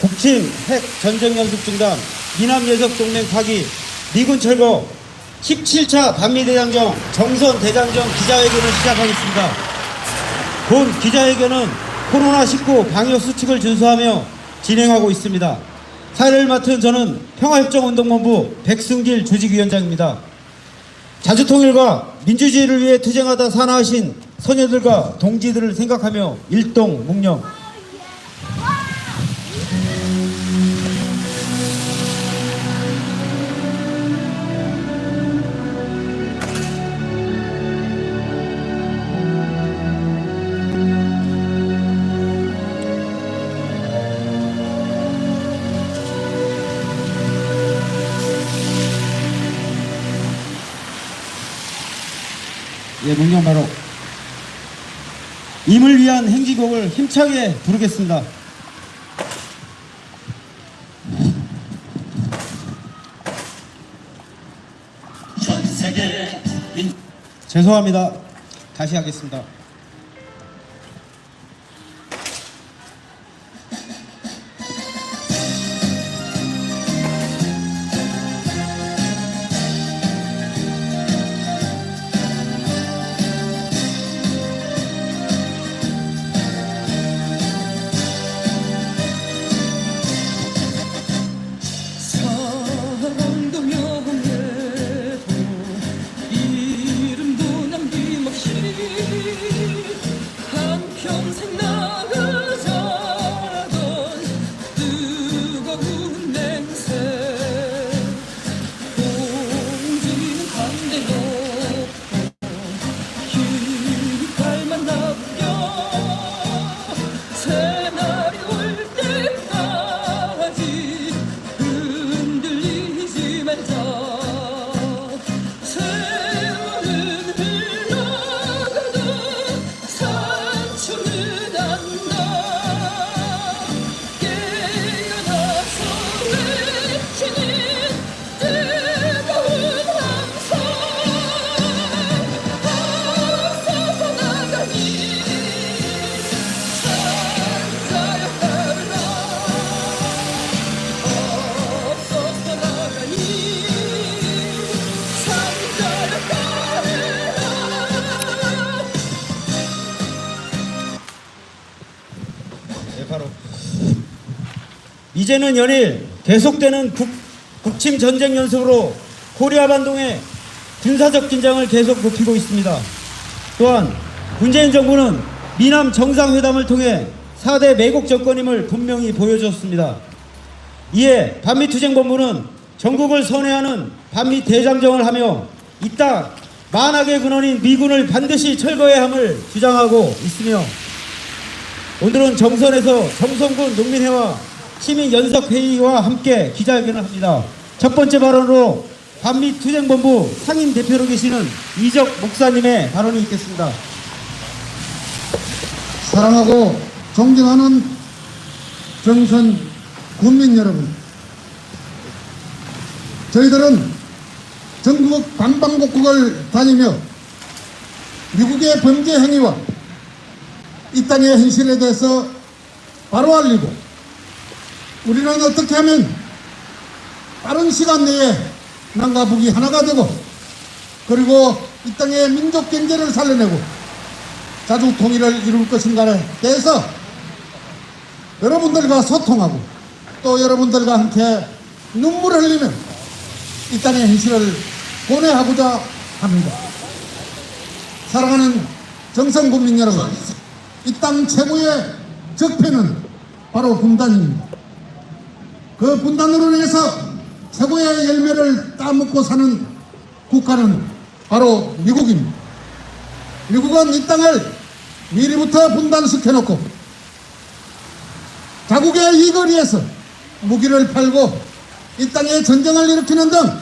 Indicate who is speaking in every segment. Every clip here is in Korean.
Speaker 1: 북침 핵 전쟁 연습 중단, 미남 예석 동맹 파기, 미군 철거, 17차 반미대장정 정선 대장정 기자회견을 시작하겠습니다. 본 기자회견은 코로나19 방역 수칙을 준수하며 진행하고 있습니다. 사회를 맡은 저는 평화협정운동본부 백승길 조직위원장입니다. 자주통일과 민주주의를 위해 투쟁하다 사나하신 소녀들과 동지들을 생각하며 일동 묵념 예, 묵념 바로 임을 위한 행진곡을 힘차게 부르겠습니다.
Speaker 2: 전 세계 민
Speaker 1: 죄송합니다. 다시 하겠습니다. 이제는 연일 계속되는 북, 북침 전쟁 연습으로 코리아 반동의 군사적 긴장을 계속 높이고 있습니다. 또한 문재인 정부는 미남 정상회담을 통해 4대 매국 정권임을 분명히 보여줬습니다. 이에 반미투쟁본부는 전국을 선회하는 반미 대장정을 하며 이따 만악의 근원인 미군을 반드시 철거해야 함을 주장하고 있으며 오늘은 정선에서 정선군 농민회와 시민 연석 회의와 함께 기자회견을 합니다. 첫 번째 발언으로 반미 투쟁본부 상임 대표로 계시는 이적 목사님의 발언이 있겠습니다.
Speaker 3: 사랑하고 존경하는 정선 국민 여러분, 저희들은 전국 반방곡곡을 다니며 미국의 범죄 행위와 이 땅의 현실에 대해서 바로 알리고 우리는 어떻게 하면 빠른 시간 내에 남과 북이 하나가 되고 그리고 이 땅의 민족 경제를 살려내고 자주 통일을 이룰 것인가에 대해서 여러분들과 소통하고 또 여러분들과 함께 눈물을 흘리며 이 땅의 현실을 고뇌하고자 합니다. 사랑하는 정성 국민 여러분, 이 땅 최고의 적폐는 바로 분단입니다. 그 분단으로 인해서 최고의 열매를 따먹고 사는 국가는 바로 미국입니다. 미국은 이 땅을 미리부터 분단시켜놓고 자국의 이익을 위해서 무기를 팔고 이 땅에 전쟁을 일으키는 등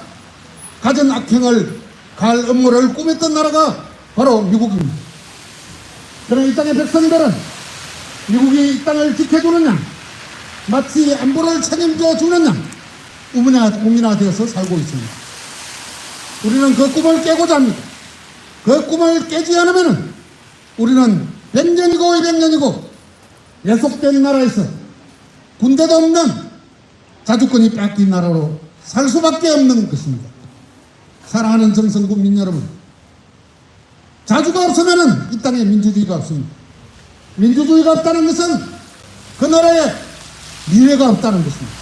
Speaker 3: 가진 악행을 갈 음모를 꾸몄던 나라가 바로 미국입니다. 그럼 이 땅의 백성들은 미국이 이 땅을 지켜주느냐 마치 안보를 책임져 주느냐 우문화, 우민화 되어서 살고 있습니다. 우리는 그 꿈을 깨고자 합니다. 그 꿈을 깨지 않으면 우리는 100년이고 200년이고 예속된 나라에서 군대도 없는 자주권이 뺏긴 나라로 살 수밖에 없는 것입니다. 사랑하는 정성 국민 여러분, 자주가 없으면 이 땅에 민주주의가 없습니다. 민주주의가 없다는 것은 그 나라에 미래가 없다는 것입니다.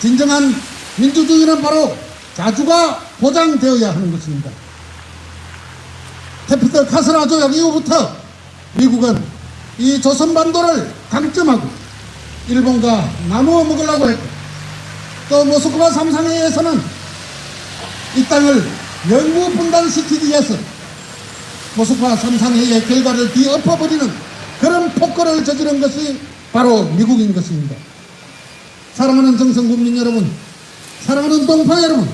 Speaker 3: 진정한 민주주의는 바로 자주가 보장되어야 하는 것입니다. 캐피털 카스라 조약 이후부터 미국은 이 조선반도를 강점하고 일본과 나누어 먹으려고 했고 또 모스크바 삼상회에서는 이 땅을 영구 분단시키기 위해서 모스크바 삼상회의 결과를 뒤엎어버리는 그런 폭거를 저지른 것이 바로 미국인 것입니다. 사랑하는 정성 국민 여러분, 사랑하는 동포 여러분,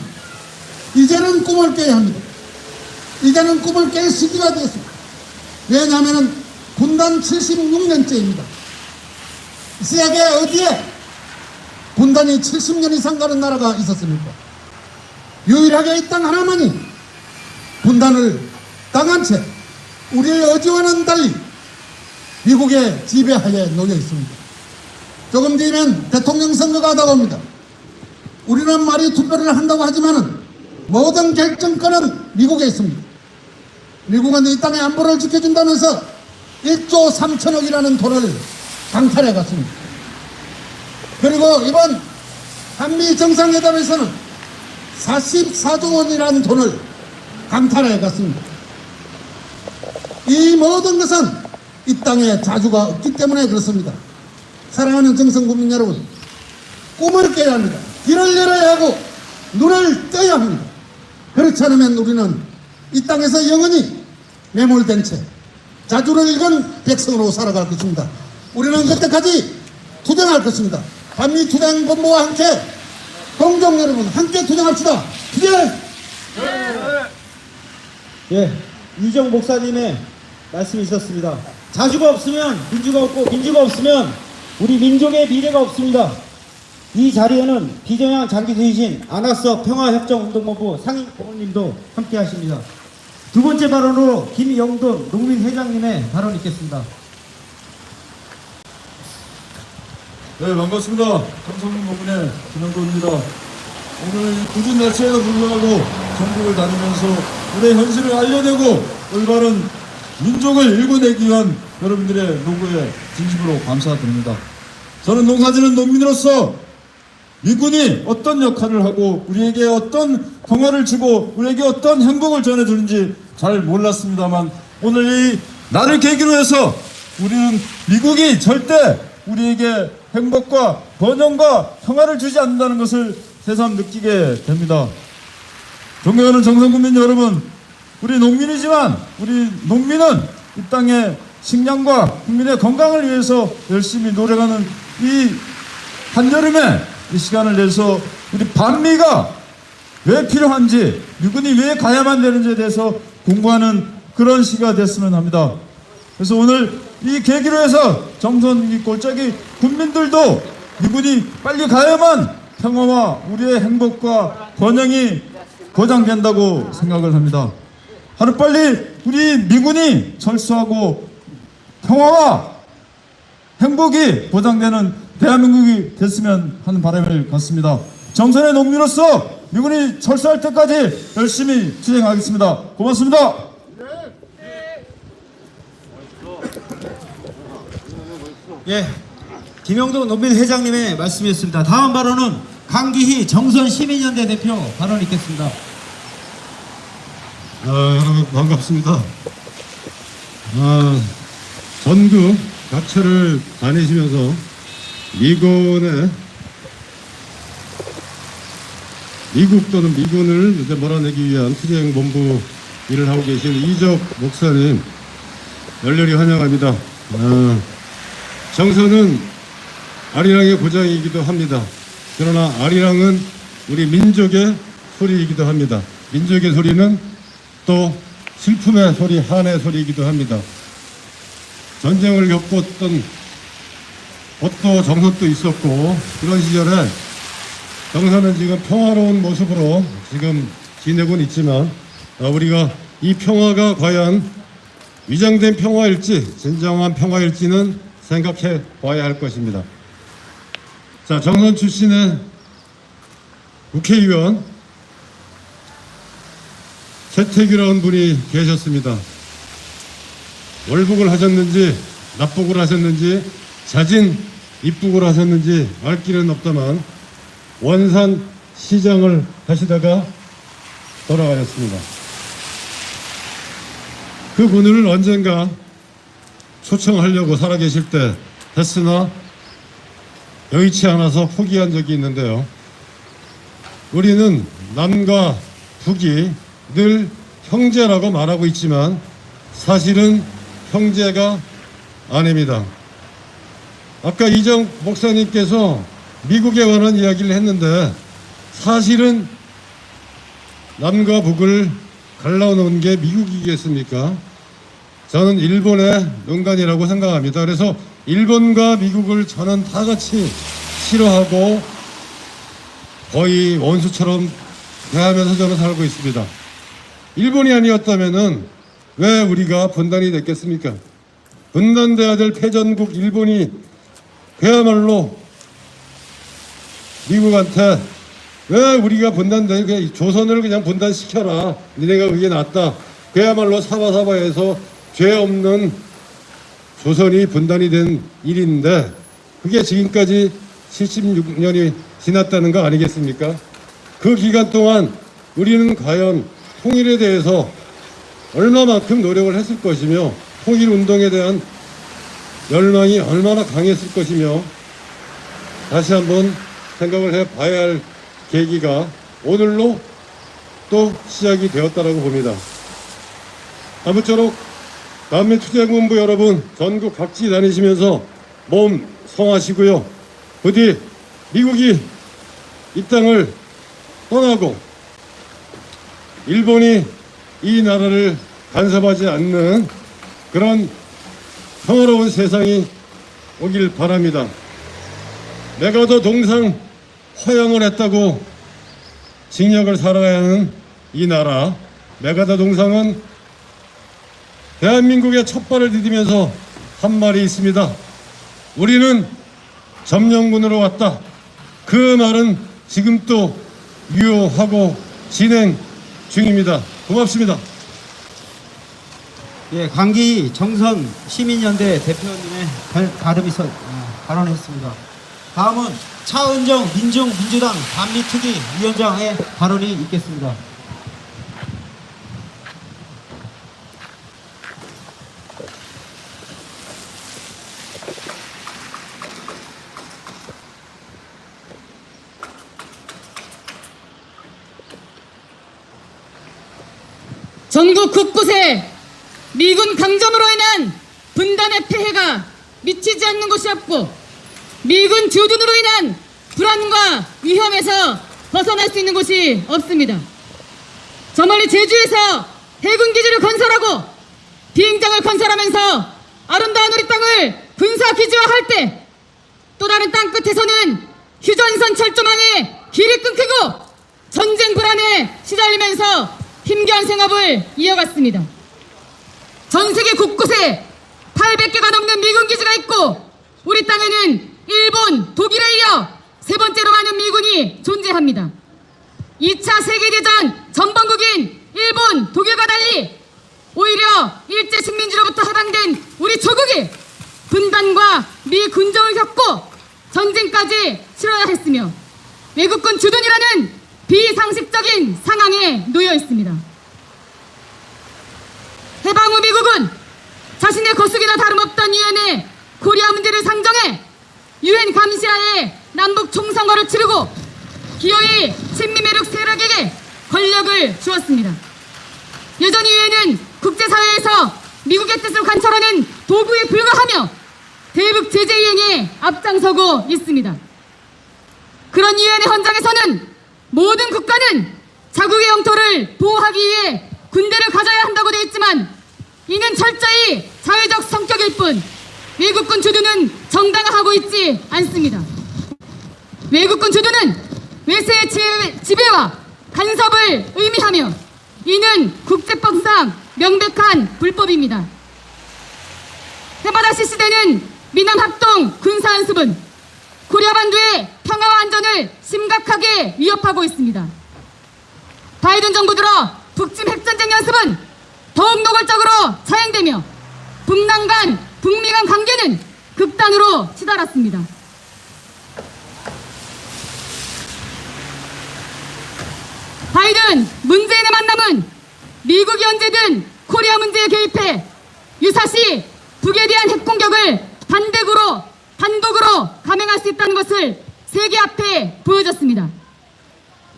Speaker 3: 이제는 꿈을 깨야 합니다. 이제는 꿈을 깰 시기가 되었습니다. 왜냐하면 분단 76년째입니다. 세계 어디에 분단이 70년 이상 가는 나라가 있었습니까? 유일하게 이 땅 하나만이 분단을 당한 채 우리의 의지와는 달리 미국의 지배하에 놓여 있습니다. 조금 뒤면 대통령 선거가 다가옵니다. 우리는 말이 투표를 한다고 하지만은 모든 결정권은 미국에 있습니다. 미국은 이 땅의 안보를 지켜준다면서 1조 3천억이라는 돈을 강탈해 갔습니다. 그리고 이번 한미 정상회담에서는 44조 원이라는 돈을 강탈해 갔습니다. 이 모든 것은 이 땅에 자주가 없기 때문에 그렇습니다. 사랑하는 정성 국민 여러분, 꿈을 깨야 합니다. 길을 열어야 하고 눈을 떠야 합니다. 그렇지 않으면 우리는 이 땅에서 영원히 매몰된 채 자주를 읽은 백성으로 살아갈 것입니다. 우리는 그때까지 투쟁할 것입니다. 한미 투쟁 본부와 함께 공정 여러분 함께 투쟁합시다. 투쟁!
Speaker 1: 예, 이정 목사님의 말씀이 있었습니다. 자주가 없으면 민주가 없고 민주가 없으면 우리 민족의 미래가 없습니다. 이 자리에는 비정양 장기수이신 아나서 평화협정운동본부 상임 고문님도 함께 하십니다. 두 번째 발언으로 김영돈 농민회장님의 발언 있겠습니다.
Speaker 4: 네 반갑습니다. 감성문 고문의 김영도입니다. 오늘 이 굳은 날씨에도 불구하고 전국을 다니면서 우리의 현실을 알려내고 올바른 민족을 일궈내기 위한 여러분들의 노고에 진심으로 감사드립니다. 저는 농사지는 농민으로서 미군이 어떤 역할을 하고 우리에게 어떤 평화를 주고 우리에게 어떤 행복을 전해주는지 잘 몰랐습니다만 오늘 이 날을 계기로 해서 우리는 미국이 절대 우리에게 행복과 번영과 평화를 주지 않는다는 것을 새삼 느끼게 됩니다. 존경하는 정성국민 여러분, 우리 농민이지만 우리 농민은 이 땅의 식량과 국민의 건강을 위해서 열심히 노력하는 이 한여름에 이 시간을 내서 우리 반미가 왜 필요한지 미군이 왜 가야만 되는지에 대해서 공부하는 그런 시기가 됐으면 합니다. 그래서 오늘 이 계기로 해서 정선 이 골짜기 국민들도 미군이 빨리 가야만 평화와 우리의 행복과 번영이 보장된다고 생각을 합니다. 하루빨리 우리 미군이 철수하고 평화와 행복이 보장되는 대한민국이 됐으면 하는 바람을 갖습니다. 정선의 농민으로서 미군이 철수할 때까지 열심히 투쟁하겠습니다. 고맙습니다.
Speaker 1: 예, 김영도 농민 회장님의 말씀이었습니다. 다음 발언은 강기희 정선 시민연대 대표 발언 있겠습니다.
Speaker 5: 아, 여러분 반갑습니다. 아, 전국 각처를 다니시면서 미군의 미국 또는 미군을 이제 몰아내기 위한 투쟁 본부 일을 하고 계신 이적 목사님 열렬히 환영합니다. 아, 정선은 아리랑의 고장이기도 합니다. 그러나 아리랑은 우리 민족의 소리이기도 합니다. 민족의 소리는 또 슬픔의 소리, 한의 소리이기도 합니다. 전쟁을 겪었던 것도 정선도 있었고 그런 시절에 정선은 지금 평화로운 모습으로 지금 지내고는 있지만 아, 우리가 이 평화가 과연 위장된 평화일지 진정한 평화일지는 생각해 봐야 할 것입니다. 자, 정선 출신의 국회의원 최태규라는 분이 계셨습니다. 월북을 하셨는지 납북을 하셨는지 자진 입북을 하셨는지 알 길은 없다만 원산 시장을 하시다가 돌아가셨습니다. 그 분을 언젠가 초청하려고 살아계실 때 했으나 여의치 않아서 포기한 적이 있는데요. 우리는 남과 북이 늘 형제라고 말하고 있지만 사실은 형제가 아닙니다. 아까 이정 목사님께서 미국에 관한 이야기를 했는데 사실은 남과 북을 갈라놓은 게 미국이겠습니까? 저는 일본의 농간이라고 생각합니다. 그래서 일본과 미국을 저는 다 같이 싫어하고 거의 원수처럼 대하면서 저는 살고 있습니다. 일본이 아니었다면은 왜 우리가 분단이 됐겠습니까? 분단돼야 될 패전국 일본이 그야말로 미국한테 왜 우리가 분단되게 조선을 그냥 분단시켜라. 니네가 그게 낫다. 그야말로 사바사바에서 죄 없는 조선이 분단이 된 일인데 그게 지금까지 76년이 지났다는 거 아니겠습니까? 그 기간 동안 우리는 과연 통일에 대해서 얼마만큼 노력을 했을 것이며 통일 운동에 대한 열망이 얼마나 강했을 것이며 다시 한번 생각을 해 봐야 할 계기가 오늘로 또 시작이 되었다라고 봅니다. 아무쪼록 남매투쟁본부 여러분 전국 각지 다니시면서 몸 성하시고요. 부디 미국이 이 땅을 떠나고 일본이 이 나라를 간섭하지 않는 그런 평화로운 세상이 오길 바랍니다. 내가 더 동상 허용을 했다고 징역을 살아야 하는 이 나라 메가더 동상은 대한민국의 첫발을 디디면서 한 말이 있습니다. 우리는 점령군으로 왔다. 그 말은 지금도 유효하고 진행 중입니다. 고맙습니다.
Speaker 1: 예, 강기 정선 시민연대 대표님의 발, 발음이 서, 어, 발언했습니다. 다음은 차은정 민중민주당 반미특위 위원장의 발언이 있겠습니다.
Speaker 6: 전국 곳곳에 미군 강점으로 인한 분단의 폐해가 미치지 않는 곳이 없고 미군 주둔으로 인한 불안과 위험에서 벗어날 수 있는 곳이 없습니다. 저 멀리 제주에서 해군 기지를 건설하고 비행장을 건설하면서 아름다운 우리 땅을 군사 기지화할 때 또 다른 땅 끝에서는 휴전선 철조망에 길이 끊기고 전쟁 불안에 시달리면서 힘겨운 생업을 이어갔습니다. 전 세계 곳곳에 800개가 넘는 미군 기지가 있고 우리 땅에는 일본, 독일에 이어 세 번째로 많은 미군이 존재합니다. 2차 세계대전 전범국인 일본, 독일과 달리 오히려 일제 식민지로부터 해방된 우리 조국이 분단과 미군정을 겪고 전쟁까지 치러야 했으며 외국군 주둔이라는 비상식적인 상황에 놓여 있습니다. 해방 후 미국은 자신의 거수기나 다름없던 유엔에 코리아 문제를 상정해 유엔 감시하에 남북 총선거를 치르고 기어이 친미 매력 세력에게 권력을 주었습니다. 여전히 유엔은 국제사회에서 미국의 뜻을 관철하는 도구에 불과하며 대북 제재 이행에 앞장서고 있습니다. 그런 유엔의 헌장에서는 영토를 보호하기 위해 군대를 가져야 한다고 되어 있지만 이는 철저히 자회적 성격일 뿐 외국군 주둔은 정당화하고 있지 않습니다. 외국군 주둔은 외세의 지배- 지배와 간섭을 의미하며 이는 국제법상 명백한 불법입니다. 해마다 실시되는 미남 합동 군사연습은 코리아 반도의 평화와 안전을 심각하게 위협하고 있습니다. 바이든 정부 들어 북침 핵전쟁 연습은 더욱 노골적으로 차행되며 북남 간, 북미 간 관계는 극단으로 치달았습니다. 바이든, 문재인의 만남은 미국이 언제든 코리아 문제에 개입해 유사시 북에 대한 핵 공격을 단독으로 단독으로 감행할 수 있다는 것을 세계 앞에 보여줬습니다.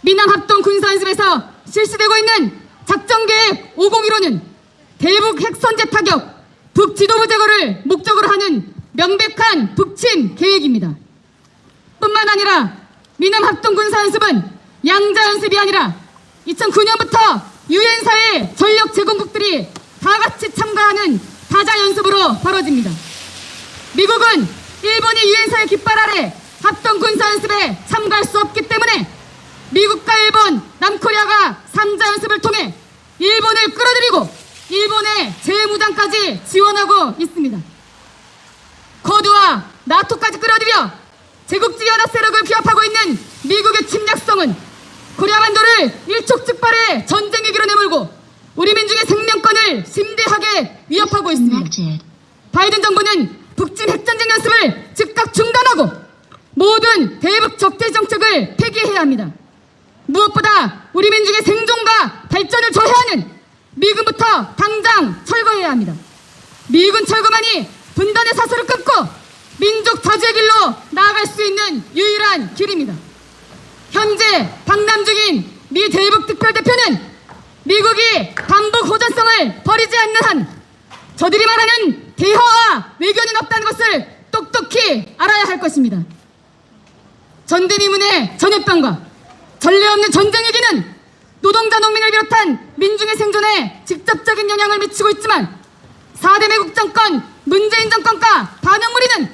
Speaker 6: 미남 합동 군사연습에서 실시되고 있는 작전계획 501호는 대북 핵선제 타격, 북 지도부 제거를 목적으로 하는 명백한 북침 계획입니다. 뿐만 아니라 미남 합동 군사연습은 양자 연습이 아니라 2009년부터 유엔사의 전력 제공국들이 다 같이 참가하는 다자 연습으로 벌어집니다. 미국은 일본이 유엔사의 깃발 아래 합동 군사 연습에 참가할 수 없기 때문에 미국과 일본, 남코리아가 3자 연습을 통해 일본을 끌어들이고 일본의 재무장까지 지원하고 있습니다. 코드와 나토까지 끌어들여 제국주의 연합 세력을 규합하고 있는 미국의 침략성은 코리아 반도를 일촉즉발의 전쟁 위기로 내몰고 우리 민중의 생명권을 심대하게 위협하고 있습니다. 바이든 정부는 북진 핵전쟁 연습을 즉각 중단하고 모든 대북 적대 정책을 폐기해야 합니다. 무엇보다 우리 민중의 생존과 발전을 저해하는 미군부터 당장 철거해야 합니다. 미군 철거만이 분단의 사슬을 끊고 민족 자주의 길로 나아갈 수 있는 유일한 길입니다. 현재 방남 중인 미 대북 특별대표는 미국이 반복 호전성을 버리지 않는 한 저들이 말하는 대화와 외교는 없다는 것을 똑똑히 알아야 할 것입니다. 전대미문의 전염병과 전례 없는 전쟁 위기는 노동자 농민을 비롯한 민중의 생존에 직접적인 영향을 미치고 있지만 4대 매국 정권 문재인 정권과 반영무리는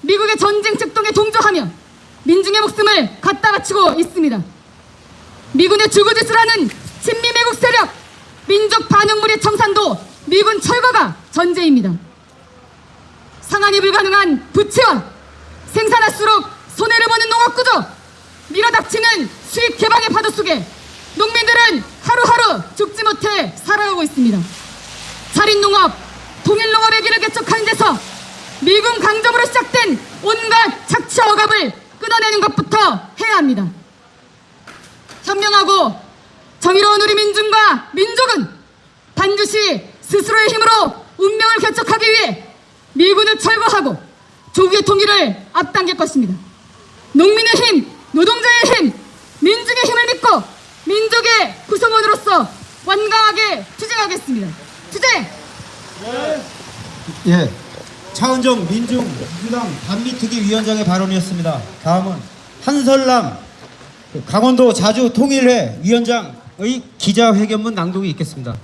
Speaker 6: 미국의 전쟁 책동에 동조하며 민중의 목숨을 갖다 바치고 있습니다. 미군의 하는 친미 매국 세력 민족 반영무리의 청산도 미군 철거가 전제입니다. 상한이 불가능한 부채와 생산할수록 손해를 보는 농업구조 밀어닥치는 수입 개방의 파도 속에 농민들은 하루하루 죽지 못해 살아가고 있습니다. 살인 농업, 통일농업의 길을 개척하는 데서 미군 강점으로 시작된 온갖 착취와 억압을 끊어내는 것부터 해야 합니다. 현명하고 정의로운 우리 민중과 민족은 반드시 스스로의 힘으로 운명을 개척하기 위해 미군을 철거하고 조국의 통일을 앞당길 것입니다. 농민의 힘, 노동자의 힘, 민중의 힘을 믿고 민족의 구성원으로서 완강하게 투쟁하겠습니다. 투쟁!
Speaker 1: 예. 차은정 민중민주당 반미특위 위원장의 발언이었습니다. 다음은 한설남 그 강원도 자주 통일회 위원장의 기자회견문 낭독이 있겠습니다.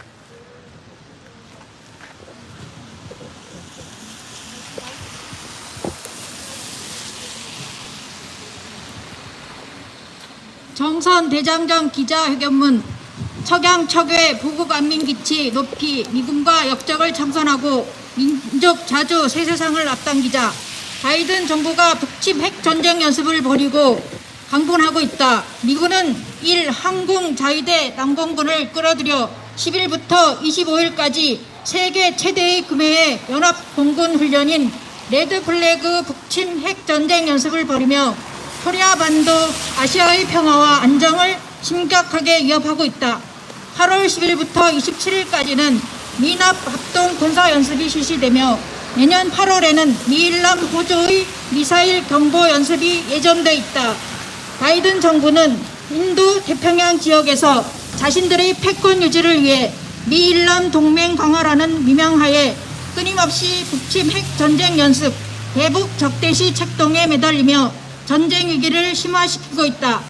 Speaker 7: 정선 대장정 기자회견문 척양 척외 부국 안민 기치 높이 미군과 역적을 청산하고 민족 자주 새 세상을 앞당기자 바이든 정부가 북침 핵 전쟁 연습을 벌이고 강군하고 있다. 미군은 1. 항공 자위대 남공군을 끌어들여 10일부터 25일까지 세계 최대의 규모의 연합 공군 훈련인 레드 플래그 북침 핵 전쟁 연습을 벌이며 코리아 반도 아시아의 평화와 안정을 심각하게 위협하고 있다. 8월 10일부터 27일까지는 미납 합동 군사 연습이 실시되며 내년 8월에는 미일남 호주의 미사일 경보 연습이 예정돼 있다. 바이든 정부는 인도 태평양 지역에서 자신들의 패권 유지를 위해 미일남 동맹 강화라는 미명하에 끊임없이 북침 핵 전쟁 연습, 대북 적대시 책동에 매달리며 전쟁 위기를 심화시키고 있다.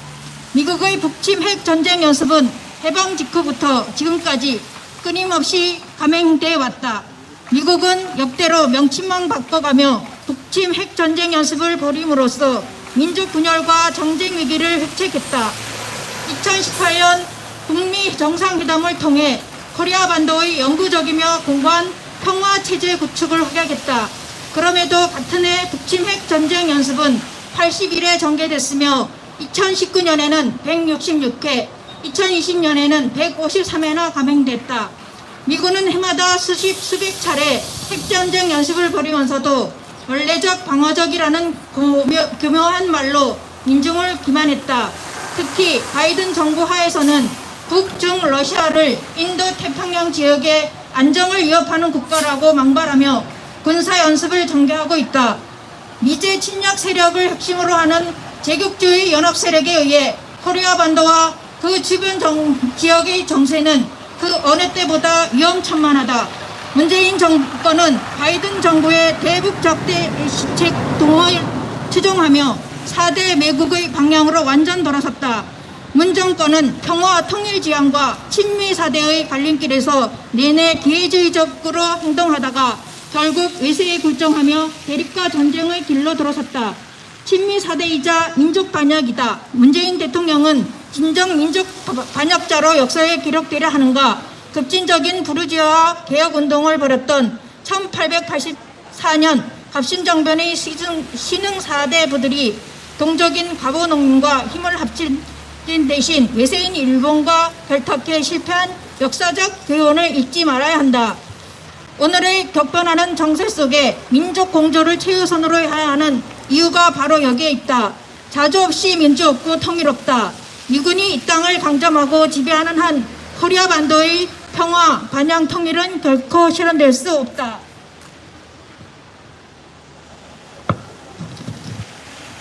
Speaker 7: 미국의 북침 핵 전쟁 연습은 해방 직후부터 지금까지 끊임없이 감행돼 왔다. 미국은 역대로 명칭만 바꿔가며 북침 핵 전쟁 연습을 벌임으로써 민족 분열과 정쟁 위기를 획책했다. 2018년 북미 정상회담을 통해 코리아 반도의 영구적이며 공고한 평화 체제 구축을 확약했다. 그럼에도 같은 해 북침 핵 전쟁 연습은 81회 전개됐으며 2019년에는 166회, 2020년에는 153회나 감행됐다. 미군은 해마다 수십 수백 차례 핵전쟁 연습을 벌이면서도 원래적 방어적이라는 고묘, 교묘한 말로 민중을 기만했다. 특히 바이든 정부 하에서는 북중 러시아를 인도 태평양 지역의 안정을 위협하는 국가라고 망발하며 군사 연습을 전개하고 있다. 미제 침략 세력을 핵심으로 하는 제국주의 연합 세력에 의해 코리아 반도와 그 주변 정- 지역의 정세는 그 어느 때보다 위험천만하다. 문재인 정권은 바이든 정부의 대북 적대 시책 동을 추종하며 4대 매국의 방향으로 완전 돌아섰다. 문 정권은 평화 통일 지향과 친미 사대의 갈림길에서 내내 기회주의적으로 행동하다가 결국 외세에 굴종하며 대립과 전쟁의 길로 들어섰다. 친미 사대이자 민족 반역이다. 문재인 대통령은 진정 민족 반역자로 역사에 기록되려 하는가 급진적인 부르주아와 개혁 운동을 벌였던 1884년 갑신정변의 시승, 신흥 사대 부들이 동족인 가보 농민과 힘을 합친 대신 외세인 일본과 결탁해 실패한 역사적 교훈을 잊지 말아야 한다. 오늘의 격변하는 정세 속에 민족 공조를 최우선으로 해야 하는 이유가 바로 여기에 있다. 자주 없이 민주 없고 통일 없다. 미군이 이 땅을 강점하고 지배하는 한 코리아 반도의 평화, 반양 통일은 결코 실현될 수 없다.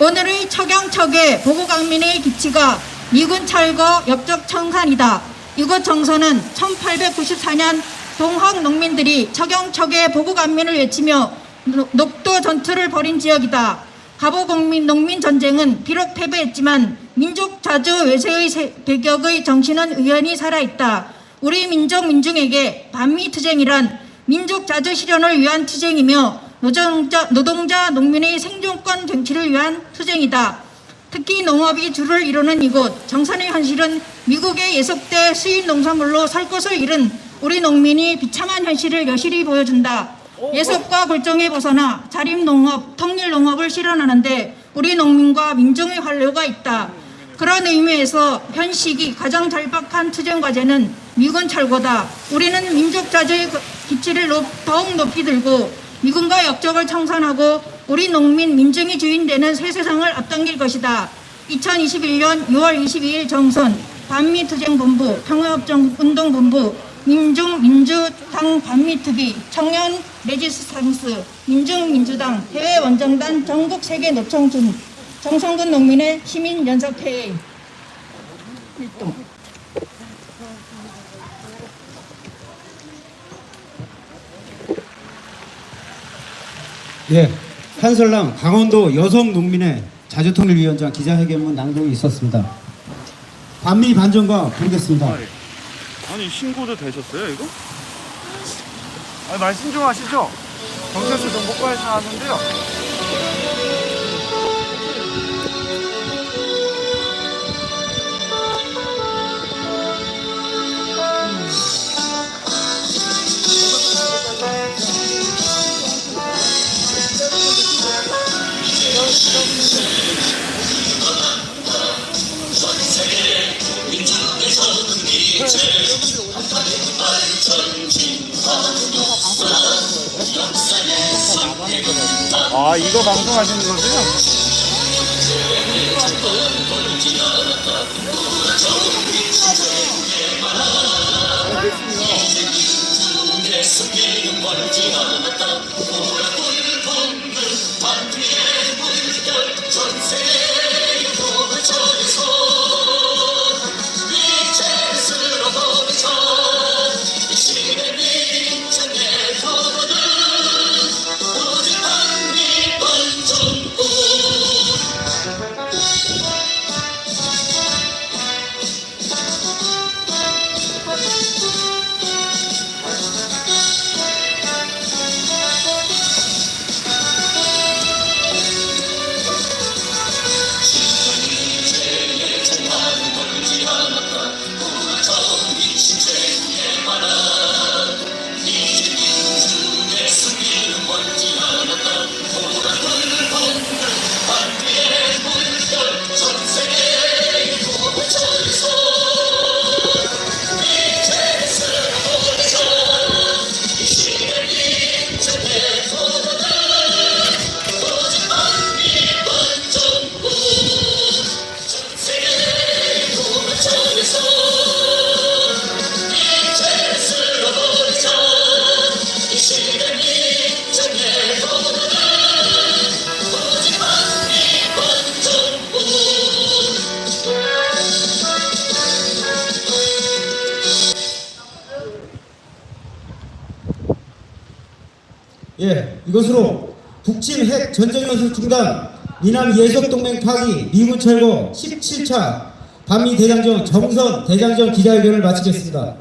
Speaker 7: 오늘의 척양척의 보고강민의 기치가 미군 철거 역적 청산이다. 이곳 정선은 1894년 동학 농민들이 척양척의 보고강민을 외치며 노- 녹도 전투를 벌인 지역이다. 가보 공민 농민 전쟁은 비록 패배했지만 민족 자주 외세의 세- 배격의 정신은 의연히 살아있다. 우리 민족 민중에게 반미 투쟁이란 민족 자주 실현을 위한 투쟁이며 노동자, 노동자 농민의 생존권 쟁취를 위한 투쟁이다. 특히 농업이 주를 이루는 이곳 정선의 현실은 미국의 예속대 수입 농산물로 살 곳을 잃은 우리 농민이 비참한 현실을 여실히 보여준다. 예속과 굴종에 벗어나 자립농업, 통일농업을 실현하는데 우리 농민과 민중의 활로가 있다. 그런 의미에서 현 시기 가장 절박한 투쟁 과제는 미군 철거다. 우리는 민족 자주의 그 기치를 높- 더욱 높이 들고 미군과 역적을 청산하고 우리 농민 민중이 주인되는 새 세상을 앞당길 것이다. 2021년 6월 22일 정선 반미투쟁본부 평화협정운동본부 민중민주당 반미특위 청년 레지스탕스 민중민주당 해외원정단 전국 세계 노총준 정성근 농민의 시민연석회의 활동
Speaker 1: 예, 한설랑 강원도 여성 농민의 자주통일위원장 기자회견문 낭독이 있었습니다. 반미 반전과 부르겠습니다.
Speaker 8: 아니 신고도 되셨어요 이거? 아니 말씀 좀 하시죠. 경찰서 정보과에서 나왔는데요. 아 이거 방송하시는
Speaker 1: 거죠? 북침 핵 전쟁 연습 중단, 미남 예속 동맹 파기, 미군 철거 17차 반미 대장정 정선 대장정 기자회견을 마치겠습니다.